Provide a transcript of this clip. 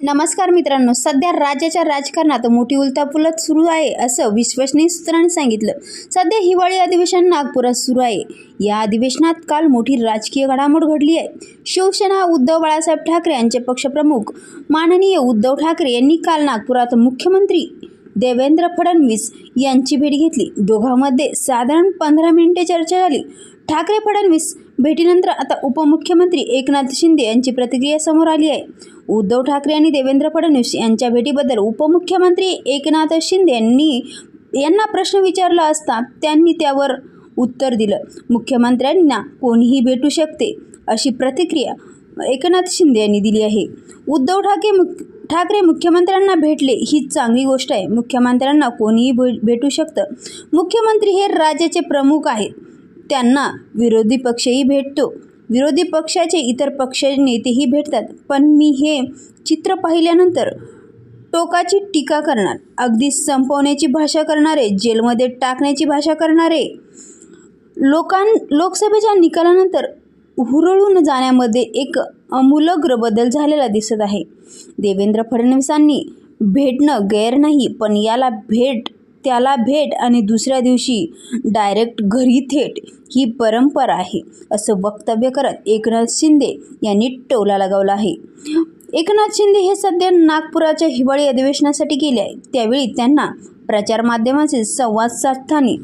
नमस्कार मित्रांनो सध्या राज्याच्या राजकारणात मोठी उलथापुलत सुरू आहे असं विश्वसनीय सूत्रांनी सांगितलं. सध्या हिवाळी अधिवेशन नागपुरात सुरू आहे. या अधिवेशनात काल मोठी राजकीय घडामोड घडली आहे. शिवसेना उद्धव बाळासाहेब ठाकरे यांचे पक्षप्रमुख माननीय उद्धव ठाकरे यांनी काल नागपुरात मुख्यमंत्री देवेंद्र फडणवीस यांची भेट घेतली. दोघांमध्ये साधारण पंधरा मिनिटे चर्चा झाली. ठाकरे फडणवीस भेटीनंतर आता उपमुख्यमंत्री एकनाथ शिंदे यांची प्रतिक्रिया समोर आली आहे. उद्धव ठाकरे आणि देवेंद्र फडणवीस यांच्या भेटीबद्दल उपमुख्यमंत्री एकनाथ शिंदे यांनी यांना प्रश्न विचारला असता त्यांनी त्यावर उत्तर दिलं. मुख्यमंत्र्यांना कोणीही भेटू शकते अशी प्रतिक्रिया एकनाथ शिंदे यांनी दिली आहे. उद्धव ठाकरे मुख ठाकरे मुख्यमंत्र्यांना भेटले ही चांगली गोष्ट आहे. मुख्यमंत्र्यांना कोणीही भे भेटू शकतं. मुख्यमंत्री हे राज्याचे प्रमुख आहेत. त्यांना विरोधी पक्षही भेटतो. विरोधी पक्षाचे इतर पक्ष नेतेही भेटतात पण मी हे चित्र पाहिल्यानंतर टोकाची टीका करणार अगदी संपवण्याची भाषा करणारे जेलमध्ये टाकण्याची भाषा करणारे. लोकां लोकसभेच्या निकालानंतर हुरळून जाण्यामध्ये एक अमूलग्र बदल झालेला दिसत आहे. देवेंद्र फडणवीसांनी भेटणं गैर नाही पण याला भेट त्याला भेट आणि दुसऱ्या दिवशी डायरेक्ट घरी थेट ही परंपरा आहे असं वक्तव्य करत एकनाथ शिंदे यांनी टोला लगावला आहे. एकनाथ शिंदे हे सध्या नागपुराच्या हिवाळी अधिवेशनासाठी गेले आहे त्यावेळी त्यांना प्रचार माध्यमाचे संवाद साधताना